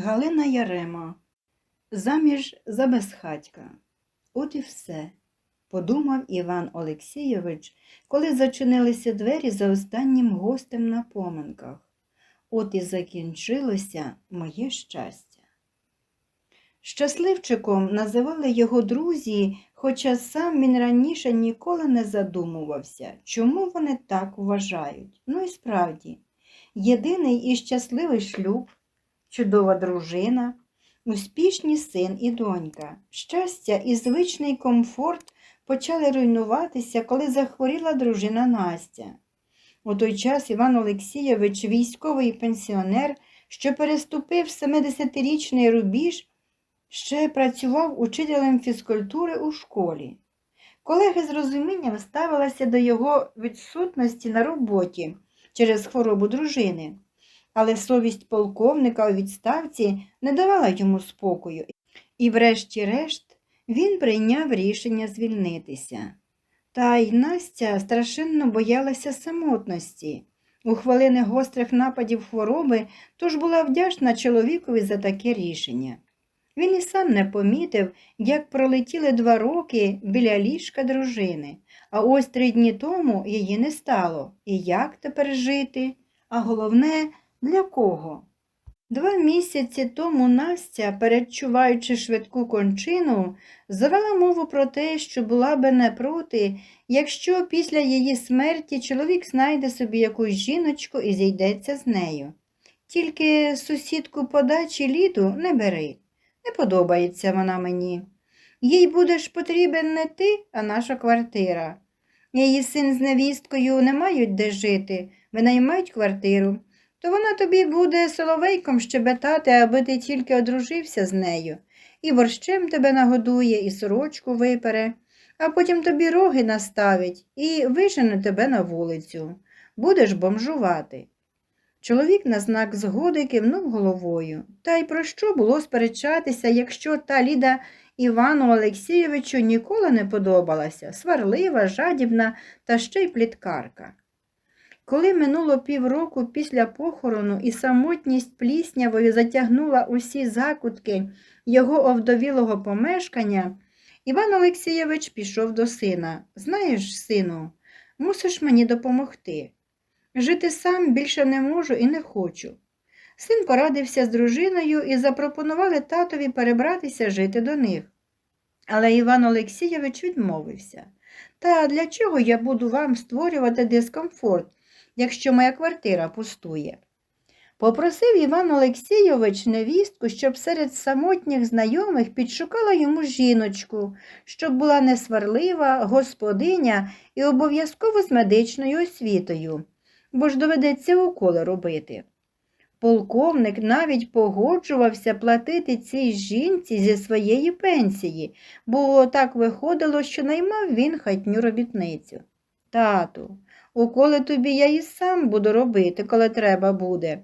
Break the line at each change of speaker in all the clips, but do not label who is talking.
Галина Ярема. Заміж за безхатька. От і все, подумав Іван Олексійович, коли зачинилися двері за останнім гостем на поминках. От і закінчилося моє щастя. Щасливчиком називали його друзі, хоча сам він раніше ніколи не задумувався, чому вони так вважають. Ну і справді, єдиний і щасливий шлюб, чудова дружина, успішні син і донька. Щастя і звичний комфорт почали руйнуватися, коли захворіла дружина Настя. У той час Іван Олексійович, військовий пенсіонер, що переступив 70-річний рубіж, ще працював учителем фізкультури у школі. Колеги з розумінням ставилися до його відсутності на роботі через хворобу дружини, але совість полковника у відставці не давала йому спокою, і, врешті-решт, він прийняв рішення звільнитися. Та й Настя страшенно боялася самотності. У хвилини гострих нападів хвороби, тож була вдячна чоловікові за таке рішення. Він і сам не помітив, як пролетіли два роки біля ліжка дружини, а ось три дні тому її не стало. І як тепер жити? А головне, для кого? Два місяці тому Настя, передчуваючи швидку кончину, завела мову про те, що була би не проти, якщо після її смерті чоловік знайде собі якусь жіночку і зійдеться з нею. Тільки сусідку подачі ліду не бери. Не подобається вона мені. Їй будеш потрібен не ти, а наша квартира. Її син з невісткою не мають де жити, винаймають квартиру. То вона тобі буде соловейком щебетати, аби ти тільки одружився з нею, і борщем тебе нагодує, і сорочку випере, а потім тобі роги наставить і вижене тебе на вулицю. Будеш бомжувати. Чоловік на знак згоди кивнув головою. Та й про що було сперечатися, якщо та Ліда Івану Олексійовичу ніколи не подобалася, сварлива, жадібна та ще й пліткарка. Коли минуло півроку після похорону і самотність пліснявою затягнула усі закутки його овдовілого помешкання, Іван Олексійович пішов до сина. Знаєш, сину, мусиш мені допомогти. Жити сам більше не можу і не хочу. Син порадився з дружиною і запропонували татові перебратися жити до них. Але Іван Олексійович відмовився. Та для чого я буду вам створювати дискомфорт, якщо моя квартира пустує? Попросив Іван Олексійович невістку, щоб серед самотніх знайомих підшукала йому жіночку, щоб була несварлива, господиня і обов'язково з медичною освітою бо ж доведеться уколи робити. Полковник навіть погоджувався платити цій жінці зі своєї пенсії, бо так виходило, що наймав він хатню робітницю. Тату, уколи тобі я і сам буду робити, коли треба буде,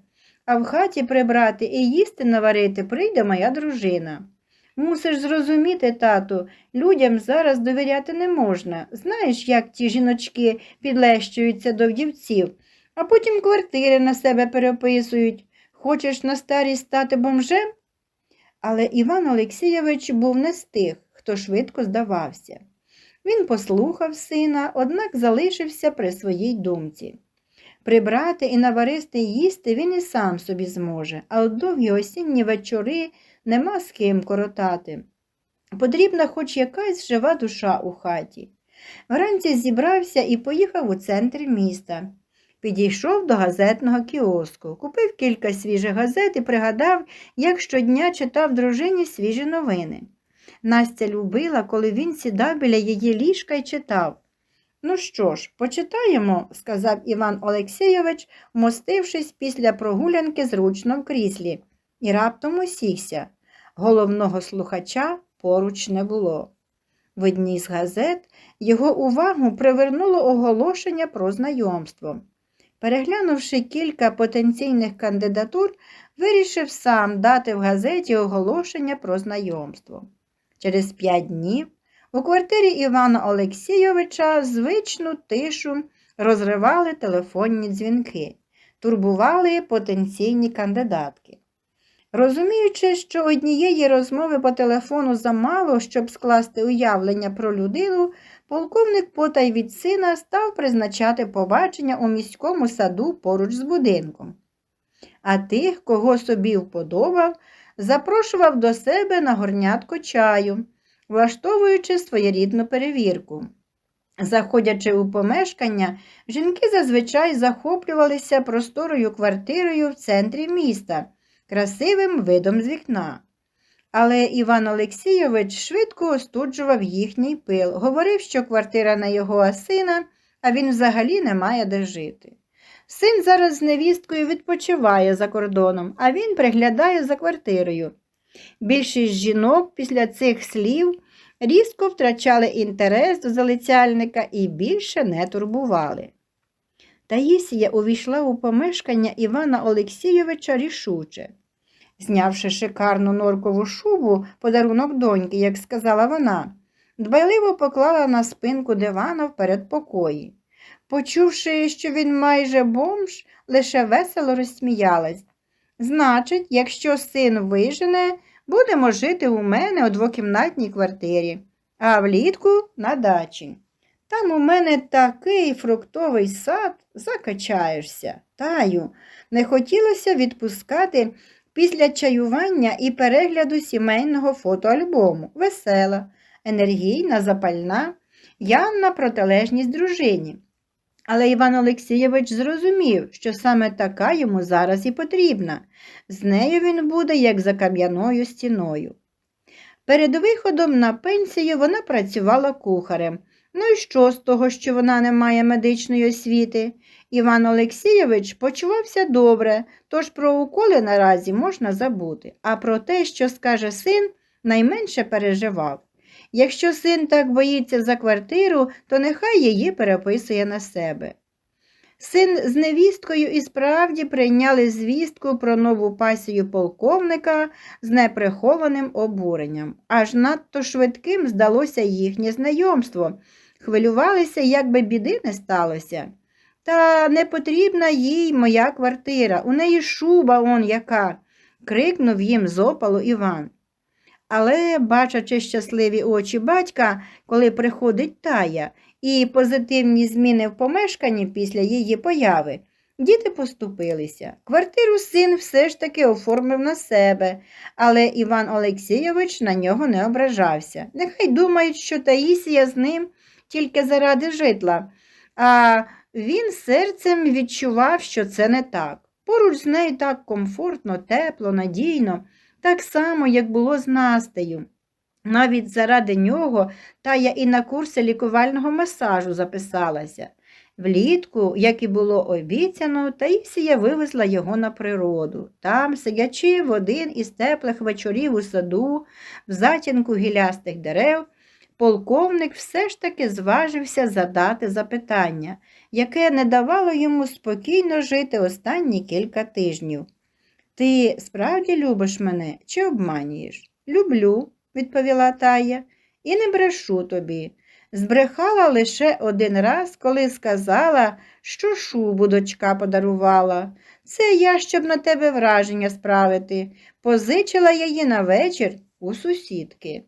а в хаті прибрати і їсти наварити прийде моя дружина. Мусиш зрозуміти, тату, людям зараз довіряти не можна. Знаєш, як ті жіночки підлещуються до вдівців а потім квартири на себе переписують. Хочеш на старість стати бомжем? Але Іван Олексійович був не з тих, хто швидко здавався. Він послухав сина, однак залишився при своїй думці. Прибрати і наваристи їсти він і сам собі зможе, а от довгі осінні вечори нема з ким коротати. Потрібна хоч якась жива душа у хаті. Вранці зібрався і поїхав у центр міста. Підійшов до газетного кіоску, купив кілька свіжих газет і пригадав, як щодня читав дружині свіжі новини. Настя любила, коли він сідав біля її ліжка і читав. Ну що ж, почитаємо, сказав Іван Олексійович, вмостившись після прогулянки зручно в кріслі, і раптом усівся. Головного слухача поруч не було. В одній з газет його увагу привернуло оголошення про знайомство. Переглянувши кілька потенційних кандидатур, вирішив сам дати в газеті оголошення про знайомство. Через п'ять днів у квартирі Івана Олексійовича звичну тишу розривали телефонні дзвінки, турбували потенційні кандидатки. Розуміючи, що однієї розмови по телефону замало, щоб скласти уявлення про людину, полковник потай від сина став призначати побачення у міському саду поруч з будинком. А тих, кого собі вподобав, запрошував до себе на горнятко чаю, влаштовуючи своєрідну перевірку. Заходячи у помешкання, жінки зазвичай захоплювалися просторою квартирою в центрі міста, красивим видом з вікна. Але Іван Олексійович швидко остуджував їхній пил, говорив, що квартира на його сина, а він взагалі не має де жити. Син зараз з невісткою відпочиває за кордоном, а він приглядає за квартирою. Більшість жінок після цих слів різко втрачали інтерес до залицяльника і більше не турбували. Таїсія увійшла у помешкання Івана Олексійовича рішуче. Знявши шикарну норкову шубу, подарунок доньки, як сказала вона, дбайливо поклала на спинку дивана в передпокої. Почувши, що він майже бомж, лише весело розсміялась. Значить, якщо син вижене, будемо жити у мене у двокімнатній квартирі, а влітку на дачі. Там у мене такий фруктовий сад, закачаєшся. Таю, не хотілося відпускати після чаювання і перегляду сімейного фотоальбому. Весела, енергійна, запальна, явна протилежність дружині. Але Іван Олексійович зрозумів, що саме така йому зараз і потрібна. З нею він буде, як за кам'яною стіною. Перед виходом на пенсію вона працювала кухарем. Ну і що з того, що вона не має медичної освіти? Іван Олексійович почувався добре, тож про уколи наразі можна забути, а про те, що скаже син, найменше переживав. Якщо син так боїться за квартиру, то нехай її переписує на себе. Син з невісткою і справді прийняли звістку про нову пасію полковника з неприхованим обуренням. Аж надто швидким здалося їхнє знайомство. Хвилювалися, як би біди не сталося. Та не потрібна їй моя квартира, у неї шуба он яка, крикнув їм з опалу Іван. Але, бачачи щасливі очі батька, коли приходить тая, і позитивні зміни в помешканні після її появи, діти поступилися. Квартиру син все ж таки оформив на себе, але Іван Олексійович на нього не ображався. Нехай думають, що Таїсія з ним тільки заради житла, а він серцем відчував, що це не так. Поруч з нею так комфортно, тепло, надійно так само, як було з Настею. Навіть заради нього тая і на курси лікувального масажу записалася. Влітку, як і було обіцяно, Таїсія вивезла його на природу. Там, сидячи в один із теплих вечорів у саду, в затінку гілястих дерев, полковник все ж таки зважився задати запитання, яке не давало йому спокійно жити останні кілька тижнів. Ти справді любиш мене чи обманюєш? Люблю, відповіла Тая, і не брешу тобі. Збрехала лише один раз, коли сказала, що шубу дочка подарувала. Це я, щоб на тебе враження справити. Позичила її на вечір у сусідки.